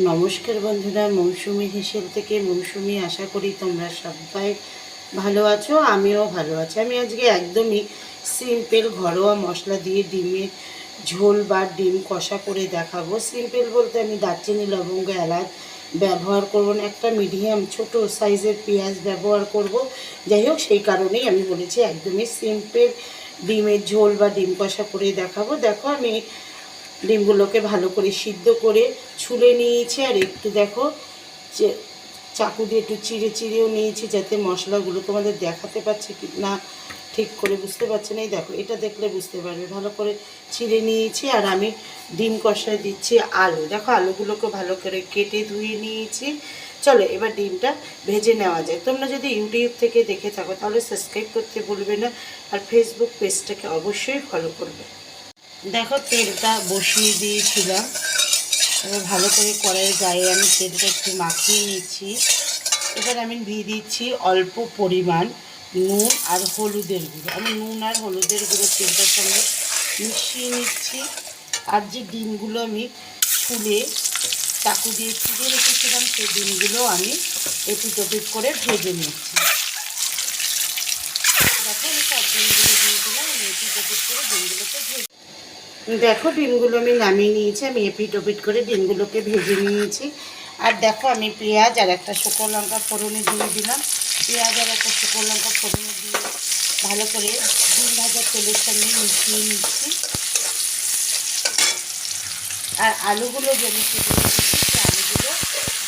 নমস্কার বন্ধুরা, মৌসুমি হেসেল থেকে মৌসুমি আশা করি তোমরা সবাই ভালো আছো, আমিও ভালো আছি। আমি আজকে একদমই সিম্পল ঘরোয়া মশলা দিয়ে ডিমের ঝোল বা ডিম কষা করে দেখাবো। সিম্পল বলতে আমি দারচিনি, লবঙ্গ, এলাচ ব্যবহার করব না, একটা মিডিয়াম ছোট সাইজের পেঁয়াজ ব্যবহার করব। যাই হোক, সেই কারণেই আমি বলেছি একদমই সিম্পল ডিমের ঝোল বা ডিম কষা করে দেখাবো। দেখো আমি ডিমগুলোকে ভালো করে সিদ্ধ করে ছুলে নিয়েছি। আর একটু দেখো যে চাকু দিয়ে একটু চিড়ে চিড়েও নিয়েছি যাতে মশলাগুলো তোমাদের দেখাতে পারছে কি না ঠিক করে বুঝতে পারছে না। এই দেখো, এটা দেখলে বুঝতে পারবে। ভালো করে ছিঁড়ে নিয়েছি আর আমি ডিম কষায় দিচ্ছি আলু। দেখো, আলুগুলোকে ভালো করে কেটে ধুয়ে নিয়েছি। চলো, এবার ডিমটা ভেজে নেওয়া যায়। তোমরা যদি ইউটিউব থেকে দেখে থাকো তাহলে সাবস্ক্রাইব করতে ভুলবে না। আর ফেসবুক পেজটাকে অবশ্যই ফলো করবে। দেখো, তেলটা বসিয়ে দিয়েছিলাম। এবার ভালো করে কড়াইয়ের গায়ে আমি তেলটা একটু মাখিয়ে নিচ্ছি। এবার আমি দিয়ে দিচ্ছি অল্প পরিমাণ নুন আর হলুদের গুঁড়ো। আমি নুন আর হলুদের গুঁড়ো তেলটার সঙ্গে মিশিয়ে নিচ্ছি। আর যে ডিমগুলো আমি ছুলে চাকু দিয়ে ছিঁড়ে রেখেছিলাম, সেই ডিমগুলো আমি এপিট ওপিট করে ভেজে নিচ্ছি। দেখো, আমি সব ডিমগুলো দিয়ে দিলাম, আমি করে ডিমগুলোকে ভেজে দেখো, ডিমগুলো আমি নামিয়ে নিয়েছি, আমি এপিট ওপিট করে ডিমগুলোকে ভেজে নিয়েছি। আর দেখো, আমি পেঁয়াজ আর একটা শুকনো লঙ্কা ফোড়নে দিয়ে দিলাম। পেঁয়াজ আর একটা শুকনো লঙ্কা ফোড়নে দিয়ে ভালো করে ডিম ভাজার তেলের সঙ্গে মিশিয়ে নিচ্ছি। আর আলুগুলো আমি কেটে আলুগুলো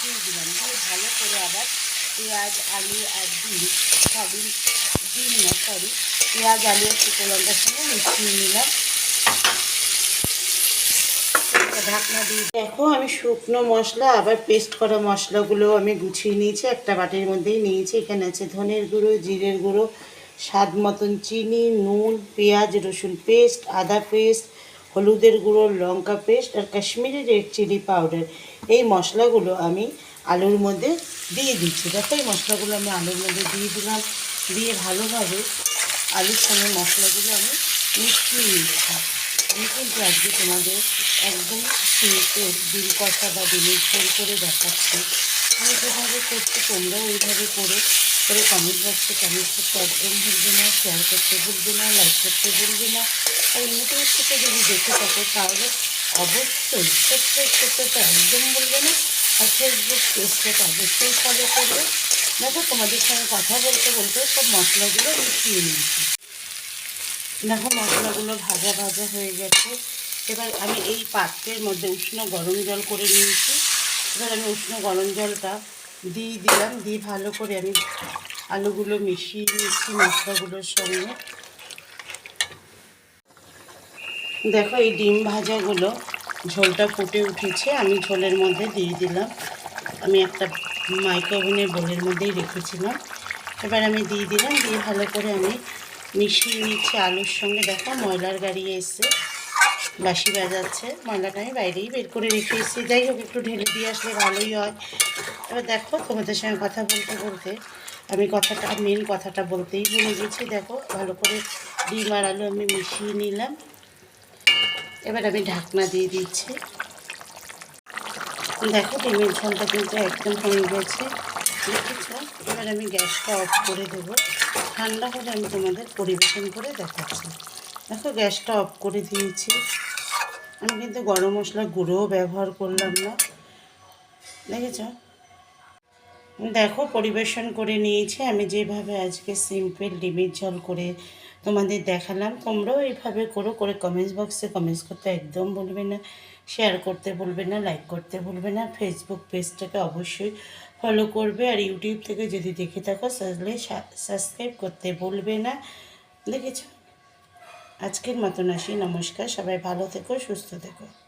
দিয়ে দিলাম। দিয়ে ভালো করে আবার পেঁয়াজ, আলু আর ডিম, সবই ডিম না, সরি, পেঁয়াজ, আলু আর শুকনো লঙ্কার সঙ্গে মিশিয়ে নিলাম। ঢাকনা দিয়ে দেখো, আমি শুকনো মশলা, আবার পেস্ট করা মশলাগুলো আমি গুছিয়ে নিয়েছি, একটা বাটির মধ্যেই নিয়েছি। এখানে আছে ধনের গুঁড়ো, জিরের গুঁড়ো, স্বাদ মতন চিনি, নুন, পেঁয়াজ, রসুন পেস্ট আদা পেস্ট হলুদের গুঁড়ো, লঙ্কা পেস্ট আর কাশ্মীরি রেড চিলি পাউডার এই মশলাগুলো আমি আলুর মধ্যে দিয়ে দিচ্ছি। দেখো, এই মশলাগুলো আমি আলুর মধ্যে দিয়ে দিলাম। দিয়ে ভালোভাবে আলুর সঙ্গে মশলাগুলো আমি মিশিয়ে নিচ্ছি। আমি কিন্তু তোমাদের একদম সিম্পল ডিম কষা বা ডিমের ঝোল করে দেখাচ্ছি। আমি যেভাবে করছি তোমরাও ওইভাবে করে করে কমেন্ট বক্সে কমেন্ট করতে একদম ভুলবে না শেয়ার করতে ভুলবে না লাইক করতে ভুলবে না। আর ইউটিউব থেকে যদি দেখে থাকো, তাহলে অবশ্যই সাবস্ক্রাইব করতে তো একদম বলবে না। আর ফেসবুক পেজটাকে অবশ্যই ফলো করবে। দেখো তোমাদের সঙ্গে কথা বলতে বলতে সব মশলাগুলো মিশিয়ে নিয়েছি। দেখো মশলাগুলো ভাজা ভাজা হয়ে গেছে। এবার আমি এই পাত্রের মধ্যে উষ্ণ গরম জল করে নিয়েছি। এবার আমি উষ্ণ গরম জলটা দিয়ে দিলাম। দিয়ে ভালো করে আমি আলুগুলো মিশিয়ে নিচ্ছি মশলাগুলোর সঙ্গে। দেখো এই ডিম ভাজাগুলো ঝোলটা ফুটে উঠেছে। আমি ঝোলের মধ্যে দিয়ে দিলাম। আমি একটা মাইক্রোওভেনের বোলের মধ্যেই রেখেছিলাম। এবার আমি দিয়ে দিলাম। দিয়ে ভালো করে আমি মিশিয়ে নিচ্ছি আলুর সঙ্গে। দেখো, ময়লার গাড়ি এসছে বাসি বাজাচ্ছে। ময়লাটা আমি বাইরেই বের করে রেখে এসেছি। যাই হোক, একটু ঢেলে দিয়ে আসলে ভালোই হয়। এবার দেখো, তোমাদের সঙ্গে কথা বলতে বলতে আমি কথাটা মেন কথাটা বলতেই ভুলে গেছি। দেখো, ভালো করে ডিম আর আলু আমি মিশিয়ে নিলাম। এবার আমি ঢাকনা দিয়ে দিচ্ছি। দেখো, ডিমের ঝোলটা কিন্তু একদম হয়ে গেছে। দেখেছ এবার আমি গ্যাসটা অফ করে দেবো। ঠান্ডা হলে আমি তোমাদের পরিবেশন করে দেখাচ্ছি। দেখো, গ্যাসটা অফ করে দিয়েছি। আমি কিন্তু গরম মশলা গুঁড়োও ব্যবহার করলাম না। দেখেছ? দেখো, পরিবেশন করে নিয়েছি। আমি যেভাবে আজকে সিম্পল ডিমের ঝোল করে তোমাদের দেখালাম, তোমরাও এইভাবে করো, করে কমেন্টস বক্সে কমেন্টস করতে একদম বলবে না। শেয়ার করতে ভুলবেন না লাইক করতে ভুলবেন না। ফেসবুক পেজটাকে অবশ্যই ফলো করবে আর ইউটিউব থেকে যদি দেখে থাকো, তাহলে সাবস্ক্রাইব করতে বলবে না। দেখেছ? আজকের মতন আসি, নমস্কার, সবাই ভালো থেকো, সুস্থ থেকো।